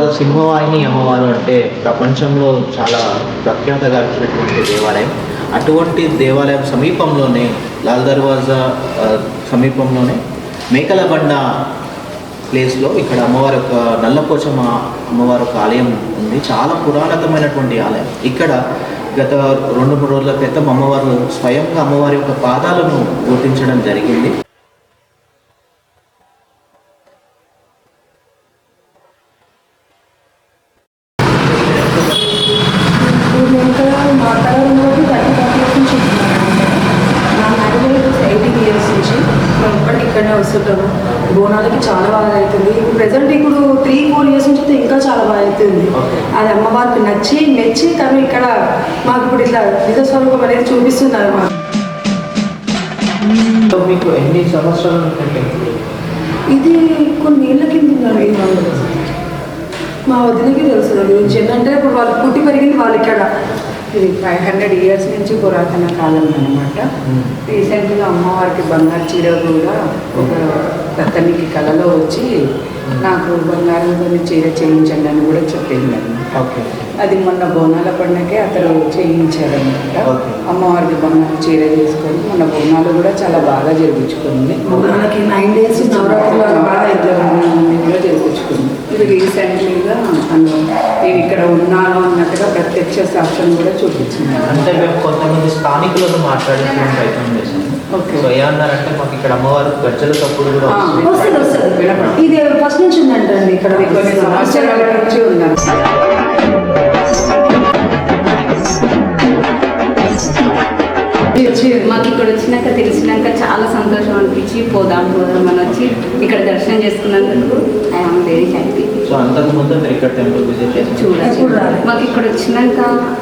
తర్వాత సింహవాహిని అమ్మవారు అంటే ప్రపంచంలో చాలా ప్రఖ్యాతగాంచినటువంటి దేవాలయం. అటువంటి దేవాలయం సమీపంలోనే లాల్ దర్వాజా సమీపంలోనే మేకలబండ ప్లేస్లో ఇక్కడ అమ్మవారి యొక్క నల్లపోచమ్మ అమ్మవారి యొక్క ఆలయం ఉంది. చాలా పురాతనమైనటువంటి ఆలయం. ఇక్కడ గత రెండు మూడు రోజుల క్రితం అమ్మవారు స్వయంగా అమ్మవారి యొక్క పాదాలను గుర్తించడం జరిగింది. బోనాలకి చాలా బాగా అవుతుంది ప్రజెంట్ ఇప్పుడు త్రీ ఫోర్ ఇయర్స్ నుంచి అయితే ఇంకా చాలా బాగా అవుతుంది. అది అమ్మవారికి నచ్చి మెచ్చి తను ఇక్కడ మాకు ఇప్పుడు ఇట్లా నిజ స్వరూపం అనేది చూపిస్తున్నారు మాకు. మీకు ఎన్ని సంవత్సరాల ఇది కొన్ని ఏళ్ళ కింద మా వదినకి తెలుసు దాని గురించి ఏంటంటే ఇప్పుడు వాళ్ళు పుట్టి పెరిగింది వాళ్ళు ఇక్కడ. ఇది ఫైవ్ హండ్రెడ్ ఇయర్స్ నుంచి పురాతన కాలం అనమాట రీసెంట్గా అమ్మవారికి బంగారు చీర కూడా ఒక అతనికి కళలో వచ్చి నాకు బంగారంతో చీర చేయించండి అని కూడా చెప్పింది. అనమాట ఓకే. అది మొన్న బోనాల పండగకే అతను చేయించారనమాట. అమ్మవారికి బంగారు చీర చేసుకొని మొన్న బోనాలు కూడా చాలా బాగా చేయించుకుంది మనకి నైన్ డేస్ నవరాత్రులు కూడా చేయించుకుంది ఇది రీసెంట్లీగా అను నేను ఇక్కడ ఉన్నాను అన్నట్టుగా ప్రత్యక్ష సాక్ష్యం కూడా చూపించింది అంటే మేము కొంతమంది స్థానికులను మాట్లాడేటువంటి ప్రయత్నం చేశాము ఓకే. సో ఏమన్నారంటే మాకు ఇక్కడ అమ్మవారు గజ్జల తప్పుడు కూడా. వస్తుంది. వస్తుంది ఇది ఫస్ట్ నుంచి ఉందంటండి ఇక్కడ కొన్ని సంవత్సరాల నుంచి ఉన్నాను మాకు ఇక్కడ వచ్చినాక తెలిసినాక చాలా సంతోషం అనిపించి పోదాం పోదాం అని వచ్చి ఇక్కడ దర్శనం చేసుకున్నందుకు ఐఎమ్ వెరీ హ్యాపీ చూడాలి. మాకు ఇక్కడ వచ్చినాక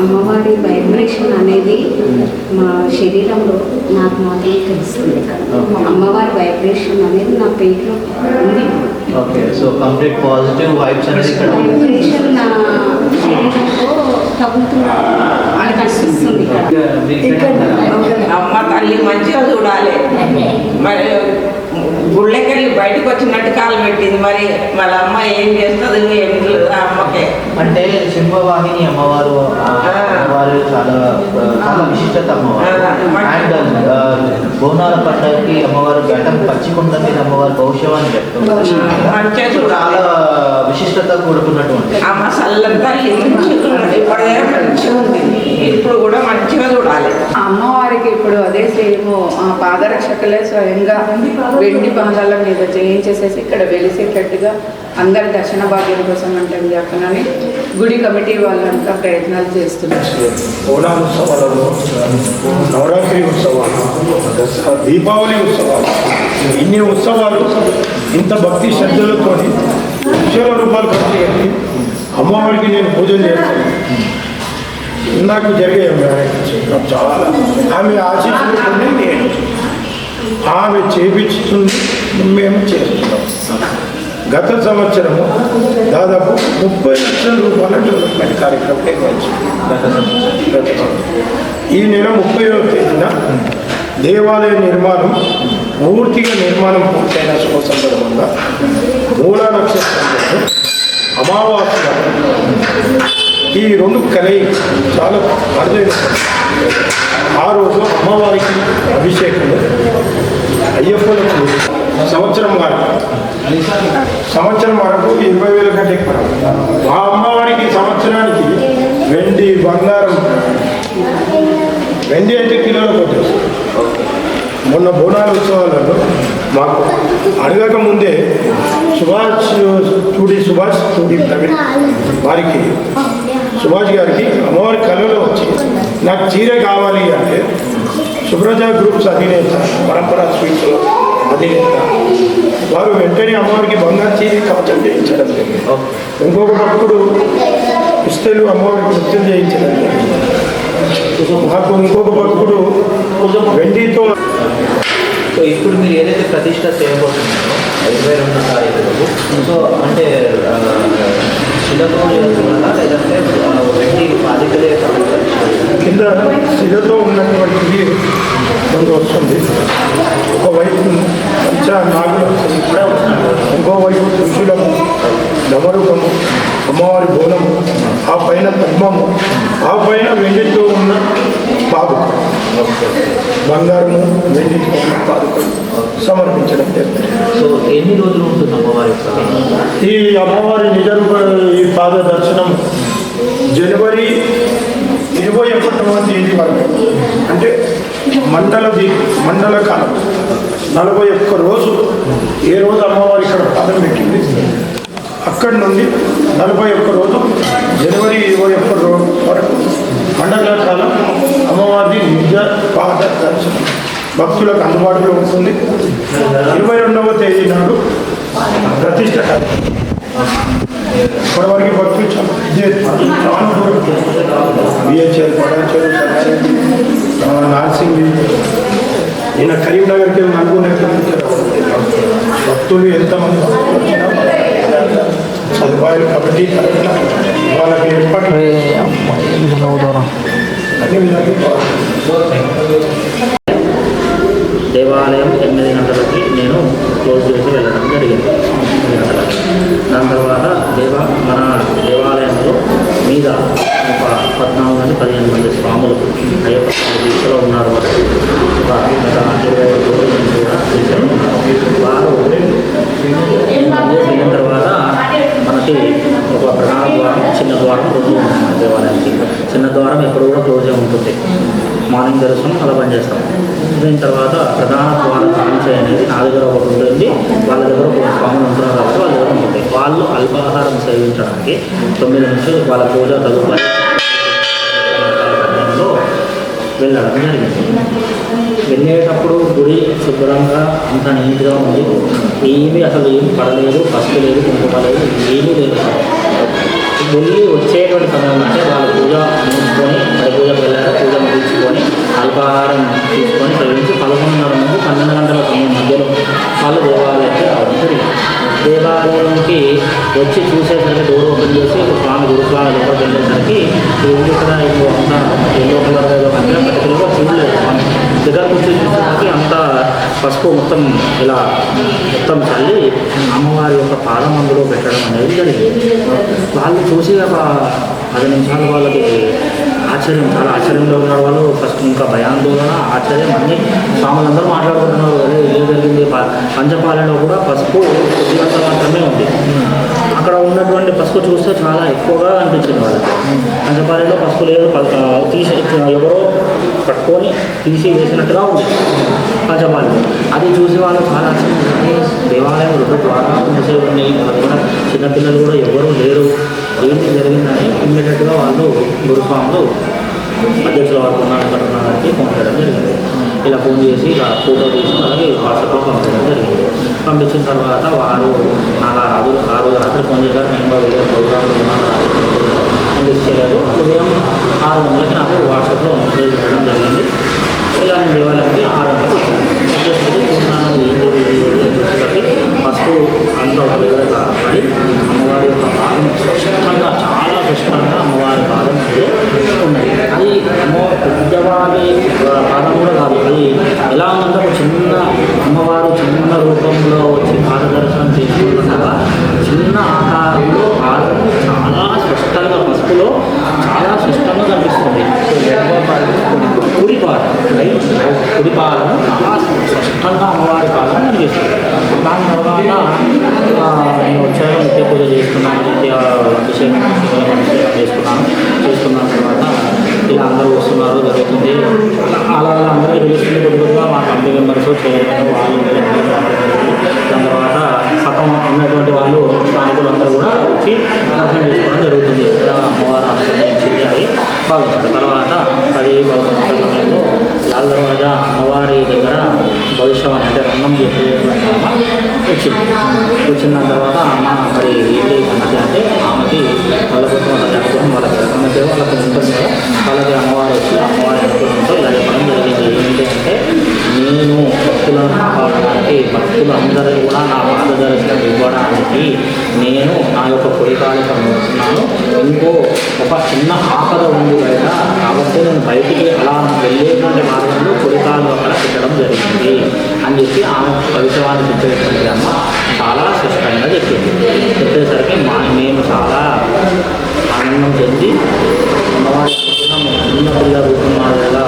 అమ్మవారి వైబ్రేషన్ అనేది మా శరీరంలో నాకు మాత్రం తెలుస్తుంది ఇక్కడ. అమ్మవారి వైబ్రేషన్ అనేది నా పేట్లో ఉంది okay so complete positive vibes అనేది ఇక్కడ. వైబ్రేషన్ నా శరీరంలో తగ్గుతున్నా అని కనిపిస్తుంది ఇక్కడ? అమ్మ తల్లి మంచిగా చూడాలి మరి గుళ్ళకెళ్ళి బయటకు వచ్చినట్టు కాలు పెట్టింది మరి. వాళ్ళ అమ్మ ఏం చేస్తుంది ఆ అమ్మకే. అంటే సింహవాహిని అమ్మవారు ఆ అమ్మవారు చాలా ఆ, చాలా విశిష్టత అమ్మవారు. అండ్ ఆ, బోనాల పండుగకి అమ్మవారు ఘటం పచ్చికొండ మీద అమ్మవారు భవిష్యం అని చూడాలి. చాలా విశిష్టత కూడుకున్నటువంటి తల్లి మంచిగా ఉన్నది ఇప్పుడే మంచిగా ఉంది. ఇప్పుడు కూడా మంచిగా చూడాలి. ఆ అమ్మవారికి ఇప్పుడు అదే సేమ్ ఆ పాదరక్షకులే స్వయంగా వెండి పాదాల మీద చేయించేసేసి ఇక్కడ వెలిసేటట్టుగా అందరి దర్శన భాగ్యం కోసం అంటే చెప్పనని గుడి కమిటీ వాళ్ళంతా ప్రయత్నాలు చేస్తున్నారు. ఓణాలుత్సవాలలో నవరాత్రి ఉత్సవాలు దసరా దీపావళి ఉత్సవాలు ఇన్ని ఉత్సవాలు ఇంత భక్తి శ్రద్ధలతో లక్షల రూపాయలు ఖర్చు పెట్టి అమ్మవారికి నేను పూజలు చేస్తాను. నాకు జరిగే నాకు చాలా. ఆమె ఆశీస్సులు నేను ఆమె చేపించుతుంది మేము చేస్తున్నాం. గత సంవత్సరము దాదాపు ముప్పై లక్షల రూపాయల డెవలప్మెంట్ కార్యక్రమం నిర్వహించాం ఈ నెల ముప్పై తేదీన దేవాలయ నిర్మాణం పూర్తిగా నిర్మాణం పూర్తయిన శుభ సందర్భంగా మూలా నక్షత్రంలో అమావాస్య ఈ రెండు కలయి చాలా అరుదైన ఆ రోజు అమ్మవారికి అభిషేకము అయ్యప్పలకు సంవత్సరం వరకు సంవత్సరం వరకు ఇరవై వేల కంటే ఎక్కువ. ఆ అమ్మవారికి సంవత్సరానికి వెండి బంగారం వెండి అంటే కిలోలు కొట్టి మొన్న బోనాల ఉత్సవాలలో మాకు అడగక ముందే సుభాష్ చూడి సుభాష్ చూడి వారికి సుభాష్ గారికి అమ్మవారి కళలో వచ్చి నాకు చీర కావాలి అంటే సుబ్రజ గ్రూప్స్ అధినేత పరంపరా స్వీట్స్లో అధినేత. వారు వెంటనే అమ్మవారికి బంగారు చీర కవచం చేయించడం జరిగింది. ఇంకొక ఇస్తలు అమ్మవారికి నృత్యం చేయించడం జరిగింది. మాకు ఇంకొక భక్తుడు వెండితో సో ఇప్పుడు మీరు ఏదైతే ప్రతిష్ట చేయబోతున్నారో ఇరవై రెండు తారీఖు సో అంటే శిలతో లేదంటే వెండి బాధికలే కింద శిలతో ఉన్నటువంటి కొంత వస్తుంది. ఒకవైపు పంచ నాగులు వస్తుంది ఇంకోవైపు ఋషులము నవరూపము అమ్మవారి బోనము ఆ పైన పద్మము ఆ పైన వెండితో ఉన్న పాదుక. బంగారము వెండితో ఉన్న పాదుకలు సమర్పించడం జరుగుతుంది సో ఎన్ని రోజులు ఉంటుంది అమ్మవారి ఈ అమ్మవారి నిజ రూప పాద దర్శనం జనవరి ఇరవై ఒకటవ తేదీ వరకు. అంటే మండల దీ మండల కాలం. నలభై ఒక్క రోజు ఏ రోజు అమ్మవారి ఇక్కడ పాదం పెట్టింది? అక్కడి నుండి నలభై ఒక్క రోజు జనవరి ఇరవై ఒక్క రోజు వరకు మండల కాలం అమ్మవారి నిజ పాద దర్శనం. భక్తులకు అందుబాటులో ఉంటుంది. ఇరవై రెండవ తేదీ నాడు ప్రతిష్ట కార్యక్రమం. చాలా దూరం బిహెచ్ఎల్ పటాచారు సంగారెడ్డి ఆ, నార్సింగ్. ఈయన కరీంనగర్కి వెళ్ళి నలుగురు ఎక్కడ భక్తులు ఎంతమంది సదుపాయాలు కాబట్టి వాళ్ళకి ఏర్పాటు అన్ని విధాలుగా దేవాలయం ఎనిమిది గంటలకి నేను క్లోజ్ చేసి వెళ్ళడం జరిగింది. ఎనిమిది దాని తర్వాత దేవ మన దేవాలయంలో మీద ఒక పద్నాలుగు నుండి పదిహేను మంది స్వాములు అయ్యప్ప దీక్షలో ఉన్నారు వారు ఒక ఇరవై రోజుల నుంచి కూడా దీక్షలో ఉన్నారు. వారు వెళ్ళిన తర్వాత మనకి ఒక ప్రధాన ద్వారం చిన్న ద్వారం రెండు ఉన్నాయి దేవాలయానికి. చిన్న ద్వారం ఎప్పుడు కూడా క్లోజే ఉంటుంది. మార్నింగ్ దర్శనం అలా పనిచేస్తాం దీని తర్వాత ప్రధాన ద్వారం కాంక్ష అనేది నా దగ్గర ఒకటి ఉంటుంది. వాళ్ళ దగ్గర ఒక స్వాములు ఉంటున్నారు కాబట్టి వాళ్ళ దగ్గర ఉంటుంది. వాళ్ళు అల్పాహారం సేవించడానికి తొమ్మిది నుంచి వాళ్ళ పూజ తదుపరి వెళ్ళడం జరిగింది. వెళ్ళేటప్పుడు గుడి శుభ్రంగా అంత నీట్గా ఉంది. ఏమీ అసలు ఏం పడలేదు పసుపు లేదు కుంకుమ లేదు ఏమీ లేదు. వెళ్ళి వచ్చేటువంటి సమయం అంటే వాళ్ళు పూజ ముగించుకొని మరి పూజకు వెళ్ళాక పూజ ముగించుకొని అల్పాహారం తీసుకొని సేవించి పదకొండున్నర నుండి పన్నెండు గంటల సమయం మధ్యలో వాళ్ళు దేవాలయానికి రావడం జరిగింది. దేవాలయంకి వచ్చి చూసేసరికి డోర్ ఓపెన్ చేసి ఒక స్వామి గురుస్వామి లోపలికి వెళ్ళేసరికి ఇక్కడ ఇంకో అంతా ఎల్లో కలర్ ఏదో అంటే పర్టికులర్గా చూడలేదు స్వామి దగ్గర కూర్చొని చూసేసరికి అంతా పసుపు మొత్తం ఇలా మొత్తం చల్లి అమ్మవారి యొక్క పాదం అందులో పెట్టడం అనేది జరిగింది. వాళ్ళు చూసి ఒక పది నిమిషాలు వాళ్ళకి ఆశ్చర్యం చాలా ఆశ్చర్యంలో ఉన్నారు వాళ్ళు. ఫస్ట్ ఇంకా భయాందోళన ఆశ్చర్యం అన్ని స్వాములందరూ మాట్లాడుకుంటున్నారు. అదే ఏం జరిగింది? ప- పంచపాలలో కూడా పసుపు కొద్దిగా మాత్రమే ఉంది. అక్కడ ఉన్నటువంటి పసుపు చూస్తే చాలా ఎక్కువగా అనిపించింది వాళ్ళకి. పంచపాలలో పసుపు లేదు తీసి ఎవరో పట్టుకొని తీసి వేసినట్టుగా ఉంది. పంచపాలు అది చూసి వాళ్ళు చాలా దేవాలయం రెండు ద్వారా మూసే ఉన్నాయి. వాళ్ళకి కూడా చిన్నపిల్లలు కూడా ఎవరూ లేరు. ఏంటి జరిగిందని ఇమ్మీడియట్గా వాళ్ళు గురుస్వాములు అధ్యక్షుల వారు ఉన్నాను ఫోన్ చేయడం జరిగింది. ఇలా ఫోన్ చేసి ఇలా ఫోటో తీసి వాళ్ళకి వాట్సాప్లో పంపించడం జరిగింది. పంపించిన తర్వాత వారు ఆ రోజు రాత్రి ఫోన్ చేశారు ఉదయం ఆరు గంటలకి నాకు వాట్సాప్లో మెసేజ్ చేయడం జరిగింది. ఇలా నేను ఇవ్వాలంటే ఆరు గంటలకు ఫస్ట్ అందులో ఒక పడి అమ్మవారి యొక్క భాగం స్పష్టంగా చాలా స్పష్టంగా అమ్మవారి భాగం అయితే ఉన్నది. అది అమ్మో పెద్దవారి భాగం కూడా కాదు. అది ఎలా ఉందంటే చిన్న అమ్మవారు చిన్న రూపంలో వచ్చి స్పష్టంగా కనిపిస్తుంది. కుడి పాదం రైట్ కుడి పాదం చాలా స్పష్టంగా అమ్మవారి పాదం కనిపిస్తుంది దాని తర్వాత నేను వచ్చాను నిత్య పూజ చేస్తున్నాను నిత్య అభిషేకం చేస్తున్నాను చేసుకున్నాను చేసుకున్న తర్వాత ఇలా అందరూ వస్తున్నారు జరుగుతుంది. అలా అలా అందరికీ తెలుస్తుంది కొద్దిగా మా ఫ్యామిలీ మెంబర్స్ చేయడం వాళ్ళు దాని తర్వాత పక్కన ఉన్నటువంటి వాళ్ళు స్థానికులందరూ కూడా వచ్చి దర్శనం చేసుకోవడం జరుగుతుంది. అమ్మవారు ఆశ్రయించింది బాగుంటుంది తర్వాత పది పదకొండు లాల్ దర్వాజా అమ్మవారి దగ్గర భవిష్యవాణి అంటే రంగం చెప్పి వచ్చింది. వచ్చిన తర్వాత భక్తులను కావడానికి భక్తులు అందరూ కూడా నా మార్గదర్శనం ఇవ్వడానికి నేను నా యొక్క పొడికాలు కనుగొస్తున్నాను ఇంకో ఒక చిన్న ఆపద ఉంది కనుక కాబట్టి నేను బయటికి అలా వెళ్ళేటువంటి మార్గంలో పొడికాలు అక్కడ పెట్టడం జరిగింది అని చెప్పి ఆమె భవిష్యవాన్ని చెప్పేటువంటి అమ్మ చాలా స్పష్టంగా చెప్పింది. చెప్పేసరికి మా మేము చాలా ఆనందం చెంది అమ్మవారి చిన్న పిల్లలు రూపం మాదిరిగా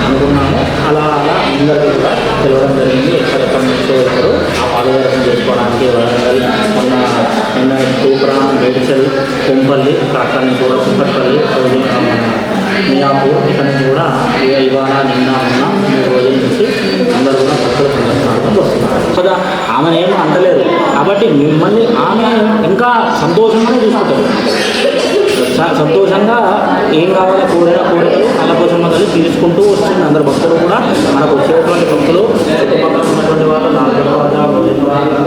అనుకున్నాము. అలా అలా అందరికీ కూడా తెలవడం జరిగింది. ఎక్కడ ఎక్కడి నుంచో ఇప్పుడు పాదయాత్ర చేసుకోవడానికి వరంగల్ మొన్న నిన్న తూప్రాం వేడిచల్ కొంపల్లి అక్కడి కూడా కుంపట్పల్లి మియాపూర్ ఇక్కడ నుంచి కూడా ఇవాళ నిన్న ఉన్న మూడు రోజుల నుంచి అందరూ కూడా భక్తుల సందర్శనాలకు వస్తున్నారు. కదా ఆమెను ఏమో అంటలేదు. కాబట్టి మిమ్మల్ని ఆమె ఇంకా సంతోషంగానే చూసుకుంటారు సంతోషంగా ఏం కావాలో కోరిన కోరికలు వాళ్ళ కోసం మొదలు తీర్చుకుంటూ వస్తుంది అందరు భక్తులు కూడా మనకు వచ్చేటువంటి భక్తులు చుట్టుపక్కల ఉన్నటువంటి వాళ్ళు నాలుగు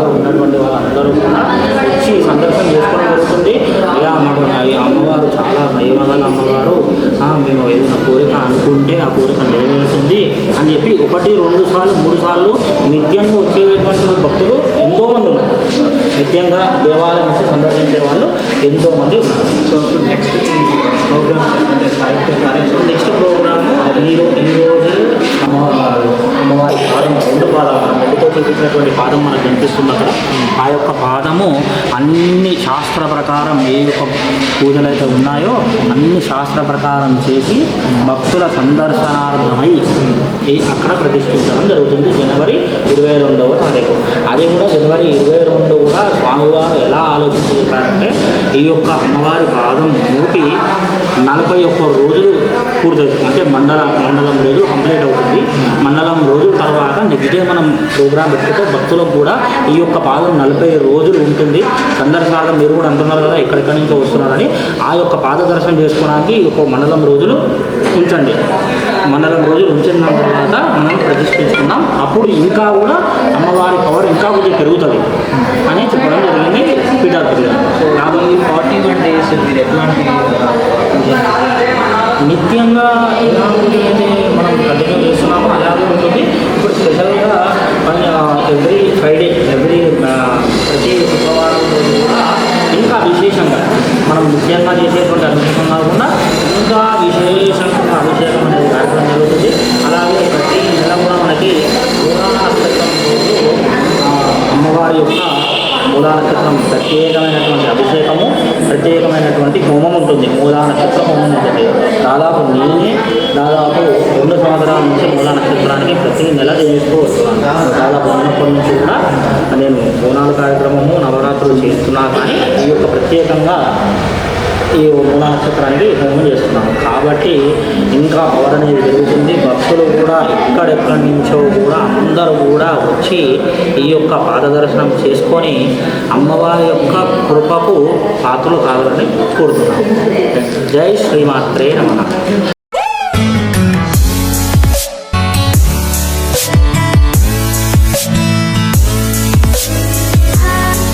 రెండుతో పాదం మనకు కనిపిస్తుంది అక్కడ. ఆ యొక్క పాదము అన్ని శాస్త్ర ప్రకారం ఏ యొక్క పూజలు అయితే ఉన్నాయో అన్ని శాస్త్ర ప్రకారం చేసి భక్తుల సందర్శనార్థమై అక్కడ ప్రతిష్ఠించడం జరుగుతుంది జనవరి ఇరవై రెండవ తారీఖు. అది కూడా జనవరి ఇరవై రెండు కూడా స్వామివారు ఎలా ఆలోచించారంటే ఈ యొక్క అమ్మవారి పాదం మూపి నలభై ఒక్క రోజులు పూర్తవుతుంది. అంటే మండల మండలం రోజు కంప్లీట్ అవుతుంది. మండలం రోజుల తర్వాత నెక్స్ట్ డే మనం ప్రోగ్రామ్ పెట్టుకుంటే భక్తులకు కూడా ఈ యొక్క పాదం నలభై రోజులు ఉంటుంది. సందర్శనార్థం మీరు కూడా అంటున్నారు కదా ఎక్కడెక్కడి నుంచో వస్తున్నారని. ఆ యొక్క పాద దర్శనం చేసుకోవడానికి ఈ యొక్క మండలం రోజులు ఉంచండి. మండలం రోజులు ఉంచిన తర్వాత మనం ప్రతిష్ఠించుకుందాం. అప్పుడు ఇంకా కూడా అమ్మవారి పవర్ ఇంకా కొద్దిగా పెరుగుతుంది అని చెప్పడం జరిగింది. సో రాబోయే ఫార్టీ వన్ డేస్ మీరు ఎట్లాంటి నిత్యంగా ఎలా అయితే మనం కంటిన్యూ చేస్తున్నామో అలాగే ఉంటుంది. ఇప్పుడు స్పెషల్గా ఎవ్రీ ఫ్రైడే ఎవ్రీ ప్రతి శుక్రవారం రోజు కూడా ఇంకా విశేషంగా మనం నిత్యంగా చేసేటువంటి అభిషేకం కాకుండా ఇంకా విశేషంగా అభిషేకం అనేది కార్యక్రమం జరుగుతుంది. అలాగే ప్రతి నెల కూడా మనకి మూలానక్షత్రం రోజు అమ్మవారి యొక్క మూలానక్షత్రం ప్రత్యేకమైనటువంటి అభిషేకం ప్రత్యేకమైనటువంటి హోమం ఉంటుంది. మూలా నక్షత్ర హోమం ఉంటుంది. దాదాపు నేనే దాదాపు రెండు సంవత్సరాల నుంచి మూలా నక్షత్రానికి ప్రతి నెల చేస్తూ వస్తున్నాను. దాదాపు ఉన్నప్పటి నుంచి కూడా నేను బోనాల కార్యక్రమము నవరాత్రులు చేస్తున్నా కానీ ఈ యొక్క ప్రత్యేకంగా ఈ మూలా నక్షత్రానికి హోమం చేస్తున్నాను. కాబట్టి ఇంకా పవర్ అనేది పెరుగుతుంది. భక్తులు కూడా ఎక్కడెక్కడి నుంచో కూడా అందరూ కూడా వచ్చి ఈ యొక్క పాదదర్శనం చేసుకొని అమ్మవారి యొక్క కృపకు పాత్రలు కావాలని కోరుతున్నాం జై శ్రీమాత్రే నమ.